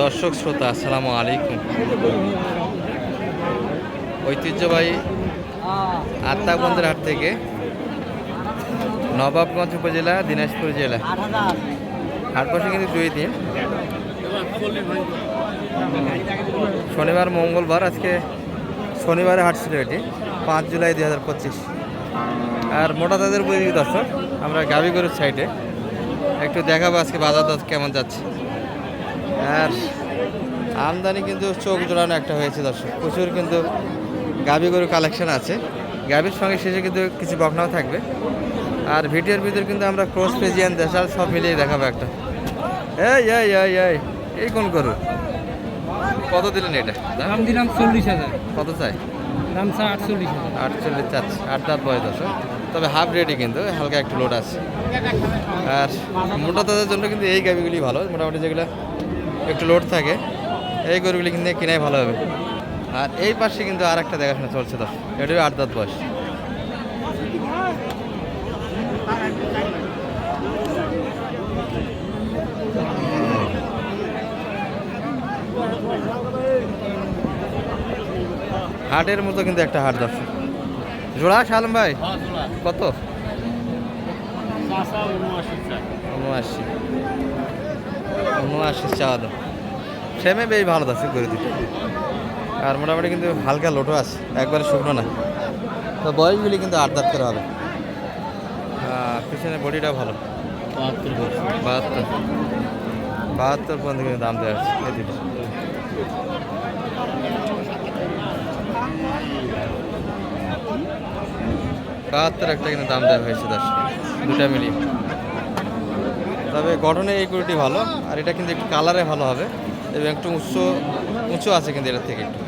দর্শক শ্রোতা, আসসালামু আলাইকুম। ঐতিহ্যবাহী আত্মাবন্দের হাট থেকে নবাবগঞ্জ উপজেলা, দিনাজপুর জেলা। হাট বসে কিন্তু দুই দিন। শনিবার, মঙ্গলবার, আজকে শনিবারে হাট ছিল এটি, পাঁচ জুলাই দুই হাজার পঁচিশ। আর মোটা তাদের বই দর্শক, আমরা গাবি গরুর সাইডে একটু দেখাবো আজকে বাজার দর কেমন যাচ্ছে। আর আমদানি কিন্তু চোখ জোড়ানো একটা হয়েছে দর্শক। প্রচুর কিন্তু গাভী গরু কালেকশন আছে। গাভীর সঙ্গে শেষে কিন্তু কিছু বকনাও থাকবে। আর ভিডিওর ভিতরে কিন্তু আমরা ক্রস পেজিয়ান দেশাল সব মিলিয়ে দেখাবো একটা। এই এই এই এই এই কোন গরু? কত দিলেন এটা? দাম? দিলাম চল্লিশ হাজার। কত চাই? দাম চা আটচল্লিশ আটচল্লিশ চাচ্ছে আট দাঁত বয়স দর্শক। তবে হাফ রেডি কিন্তু হালকা একটু লোড আছে। আর মোটা তাদের জন্য কিন্তু এই গাভিগুলি ভালো। মোটামুটি যেগুলো একটু লোড থাকে এই গরুগুলি কিন্তু কিনাই ভালো হবে। আর এই পাশে কিন্তু আর একটা দেখাশোনা চলছে দর্শক এটাও আট দাঁত বয়স। হাটের মতো কিন্তু একটা হাট দর্শক জোড়া শালম ভাই? কত? উনআশি। উনআশি চাওয়া দাম। ফ্রেমে বেশ ভালো আছে করে দিতে। আর মোটামুটি কিন্তু হালকা লোটো আছে একবারে শুকনো না। তো বয়সগুলি কিন্তু আট দাঁত করে হবে। পিছনে বডিটা ভালো। বাহাত্তর বাহাত্তর। পর্যন্ত কিন্তু দাম দেওয়া আছে বাহাত্তর একটা কিন্তু দাম দেওয়া হয়েছে দশ দুটা মিলিয়ে। তবে গঠনে এই কুড়িটি ভালো, আর এটা কিন্তু একটু কালারে ভালো হবে এবং একটু উচ্চ, উঁচু আছে কিন্তু এটার থেকে একটু।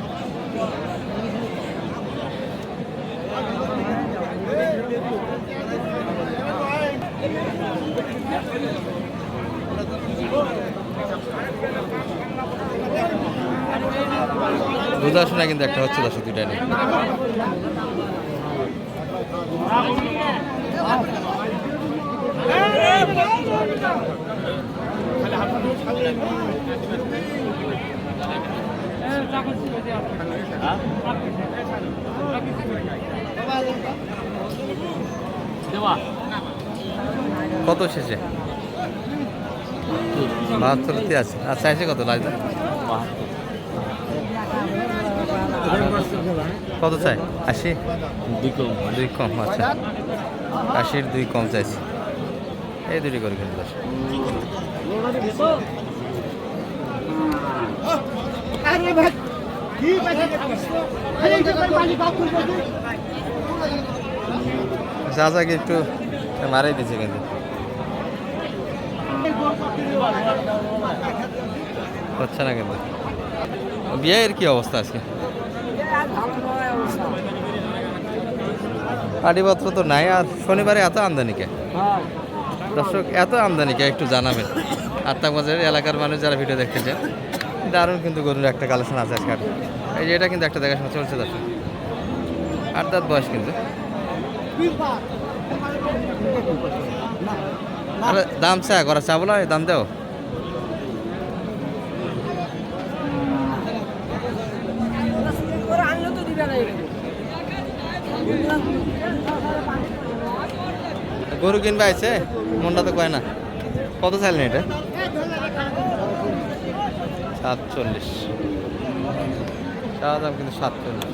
কিন্তু একটা হচ্ছে দশ দুইটা নিয়ে। কত শেষে? বাহাত্তরতে আছে। আর চাইছে কত লাইজা কত চাই আশি? দুই কম দুই কম আচ্ছা। আশির দুই কম চাইছি। এই দুটি করে কিন্তু দশ চাচাকে একটু মারাই দিয়েছে কিন্তু। হচ্ছে না কিন্তু। বিয়ের কি অবস্থা আজকে? পাটিপত্র তো নাই, আর শনিবারে এত আমদানি কে? দর্শক, এত আমদানি কে? একটু জানাবেন। আত্মাবাজারের এলাকার মানুষ যারা ভিডিও দেখতেছে দারুণ কিন্তু গরুর একটা কালেকশন আছে আজকে। এই যে এটা কিন্তু একটা দেখাশোনা চলছে দর্শক। আট দাঁত বয়স কিন্তু। দাম চা করা চা বলা দাম দাও। গরু কিনবে আছে মনটা তো কয় না। কত চাইলেন এটা সাতচল্লিশ। চাওয়া দাম কিন্তু সাতচল্লিশ।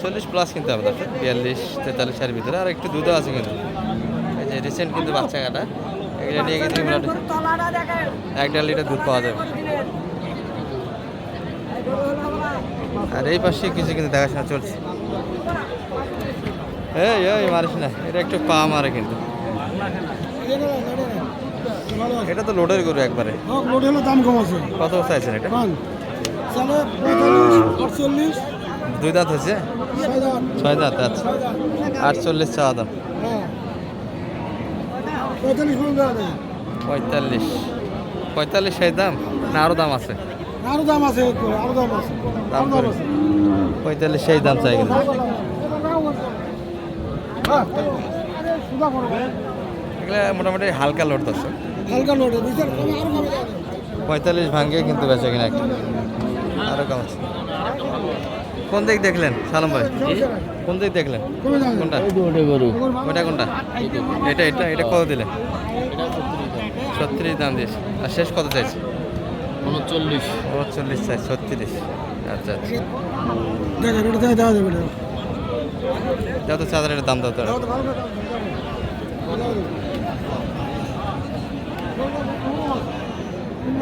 চল্লিশ প্লাস কিনতে হবে দর্শক বিয়াল্লিশ, তেতাল্লিশ এর ভিতরে আর একটু দুধও আছে কিন্তু। রিসেন্ট কিন্তু বাচ্চা কাটা, এগুলো নিয়ে কিন্তু এক দেড় লিটার দুধ পাওয়া যাবে। আর এই পাশে কিছু কিন্তু দেখাশোনা চলছে। এই এই, মারিস না, এটা একটু পা মারে কিন্তু। এটা তো লোডের গরু একবারে। দাম কম আছে কত চাইছেন এটা? দুই দাঁত হয়েছে? ছয় দাঁত আচ্ছা। আটচল্লিশ চাওয়া দাম পঁয়তাল্লিশ পঁয়তাল্লিশ। সেই দাম? না আরও দাম আছে। আরও দাম আছে একটু, আরও দাম আছে। দাম আছে। পঁয়তাল্লিশ সেই দাম চাই কিন্তু। হ্যাঁ, এগুলো মোটামুটি হালকা লোড দর্শক। হালকা লোড পঁয়তাল্লিশ ভাঙ্গে কিন্তু বেচা কিনা একটা। আরও কম আছে। কোন দিক দেখলেন সালাম ভাই? কোন দিক দেখলেন? কোনটা? গরু। ওটা কোনটা? এটা এটা এটা কত দিলেন? ছত্রিশ দাম দিয়েছে। আর শেষ কত চাইছে? উনচল্লিশ। উনচল্লিশ চাই ছত্রিশ। আচ্ছা আচ্ছা। যত চাদরের দাম দাও তোরা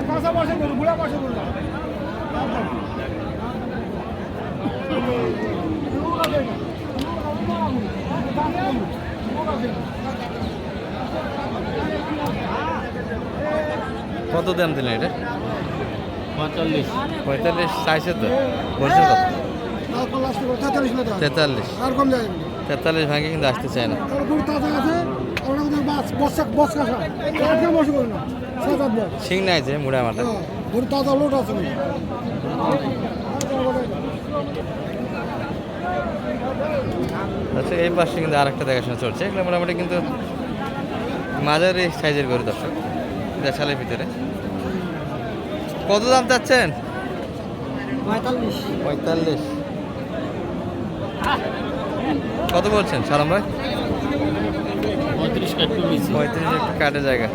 কাঁচা বসে বসে কত দাম দিলেন এটা? পঁয়তাল্লিশ। পঁয়তাল্লিশ চাইছে তো? বলছেন কত তেতাল্লিশ। তেতাল্লিশ ভাঙে কিন্তু আসতে চায় না। শিং নাই যে মুড়া মাথা হ্যাঁ তাজা লোট আছে আচ্ছা এই পাশে কিন্তু আরেকটা দেখাশোনা চলছে। এগুলো মোটামুটি কিন্তু মাঝারি সাইজের গরু দর্শক দেশালের ভিতরে। কত দাম চাচ্ছেন? পঁয়তাল্লিশ। পঁয়তাল্লিশ। কত বলছেন সালাম ভাই? পঁয়ত্রিশ পঁয়ত্রিশ একটু কাটে জায়গা।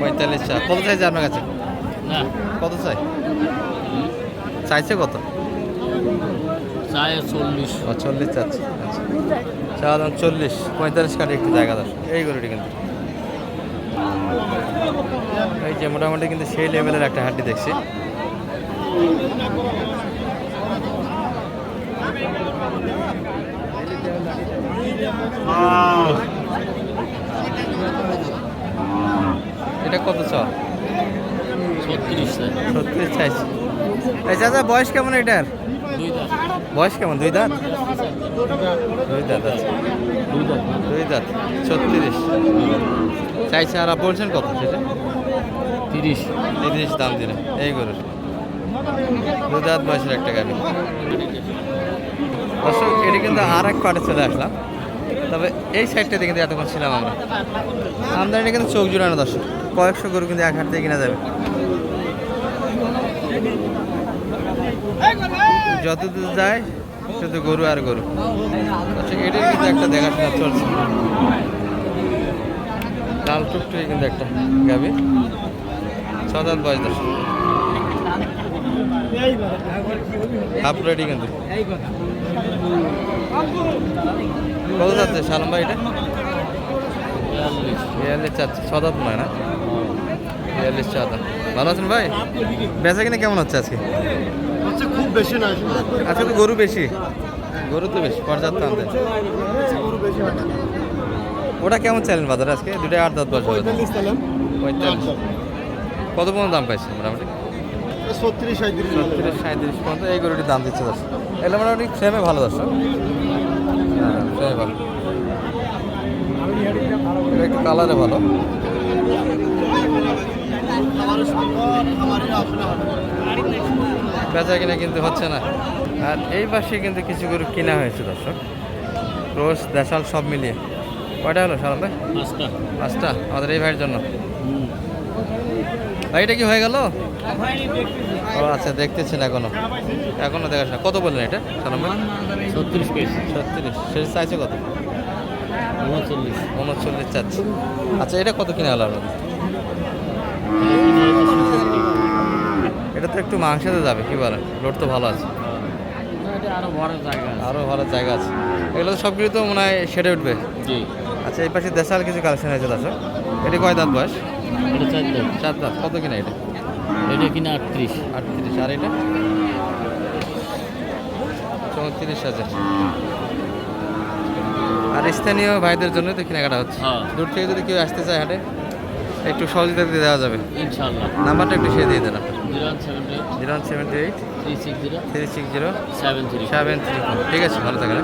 পঁয়তাল্লিশ চা কত চাইছে আপনার কাছে? কত চাই? চাইছে কত? চল্লিশ। চল্লিশ চাচ্ছে। আচ্ছা। চল্লিশ পঁয়তাল্লিশ কাটে একটু জায়গা দশ এই গরুটি কিন্তু। এই যে মোটামুটি কিন্তু সেই লেভেলের একটা হাড্ডি দেখছি। এটা কত চ ছত্রিশ ছত্রিশ চাইছি। বয়স কেমন এটার? বয়স কেমন? দুই দাঁত? দুই দাঁত আছে। দুই দাঁত। ছত্রিশ। চাইছে আর আপনি বলছেন কত সেটা? তিরিশ। তিরিশ দাম দিলে। এই গরুর। দুই দাঁত বয়সের একটা গাড়ি। দর্শক এটি কিন্তু আর এক পাটে চলে আসলাম। তবে এই সাইডটাতে কিন্তু এতক্ষণ ছিলাম আমরা। আমদানিটা কিন্তু চোখ জুড়ানো দর্শক। কয়েকশো গরু কিন্তু এক হাট থেকে কিনা যাবে। যত দূর যায়, শুধু গরু আর গরু। আচ্ছা এটাই কিন্তু একটা দেখাশোনা চলছে। লাল টুকটুকি কিন্তু একটা গাবি ছদাত বয়স দর্শক হাফ রেডি কিন্তু। কত যাচ্ছে? সালাম ভাই এটা? বিয়াল্লিশ চাচ্ছে। ছদাত নয় না? বিয়াল্লিশ চাদা ভালো আছেন ভাই? বেচা কিনা কেমন হচ্ছে আজকে? খুব বেশি না। আজকে তো গরু বেশি? গরু তো বেশি পর্যাপ্ত না ওটা কেমন চাইলেন বাজারে আজকে? দুটাই আট দশ বছর পঁয়তাল্লিশ কত পর্যন্ত দাম পাইছে মোটামুটি? ছত্রিশ সাঁত্রিশ ছত্রিশ সাঁত্রিশ পর্যন্ত এই গরুটির দাম দিচ্ছে দর্শক এগুলো মোটামুটি ফ্রেমে ভালো দর্শক। হ্যাঁ ফ্রেমে ভালো। একটু কালারে ভালো। বেচা কিনা কিন্তু হচ্ছে না। আর এই পাশে কিন্তু কিছু গরু কিনা হয়েছে দর্শক। রোজ দেশাল সব মিলিয়ে। কয়টা হলো সালাম ভাই? পাঁচটা। আমাদের এই ভাইয়ের জন্য। ভাই এটা কি হয়ে গেল? ও আচ্ছা দেখতেছেন এখনও। এখনও দেখাস না। কত বললেন এটা সালাম ভাই? ছত্রিশ ছত্রিশ। শেষ চাইছে কত? উনচল্লিশ। উনচল্লিশ চাচ্ছে। আচ্ছা এটা কত কিনে হলো আপনাদের? এটা তো একটু মাংসতে যাবে কি বলেন? রোড তো ভালো আছে। এটা আরও বড় জায়গা আরও ভালো জায়গা আছে। এগুলো তো সবগুলো তো মনে হয় সেরে উঠবে। জি। আচ্ছা এই পাশে দেশাল কিছু কালেকশন হয়েছে দর্শক। এটি কয় দাঁত বয়স? এটা চার দাঁত। চার দাঁত। কত কিনা এটা? এটা কিনা আটত্রিশ। আটত্রিশ। আর এটা? চৌত্রিশ হাজার। আর স্থানীয় ভাইদের জন্য তো কেনাকাটা হচ্ছে। হ্যাঁ। দূর থেকে যদি কেউ আসতে চায় হাটে একটু সহযোগিতা দিয়ে দেওয়া যাবে। ইনশাল্লাহ নাম্বারটা একটু সে দিয়ে দেন আপনার। Zero one seven seventy eight three six zero three six zero seven three seven three ঠিক আছে ভালো থাকেন?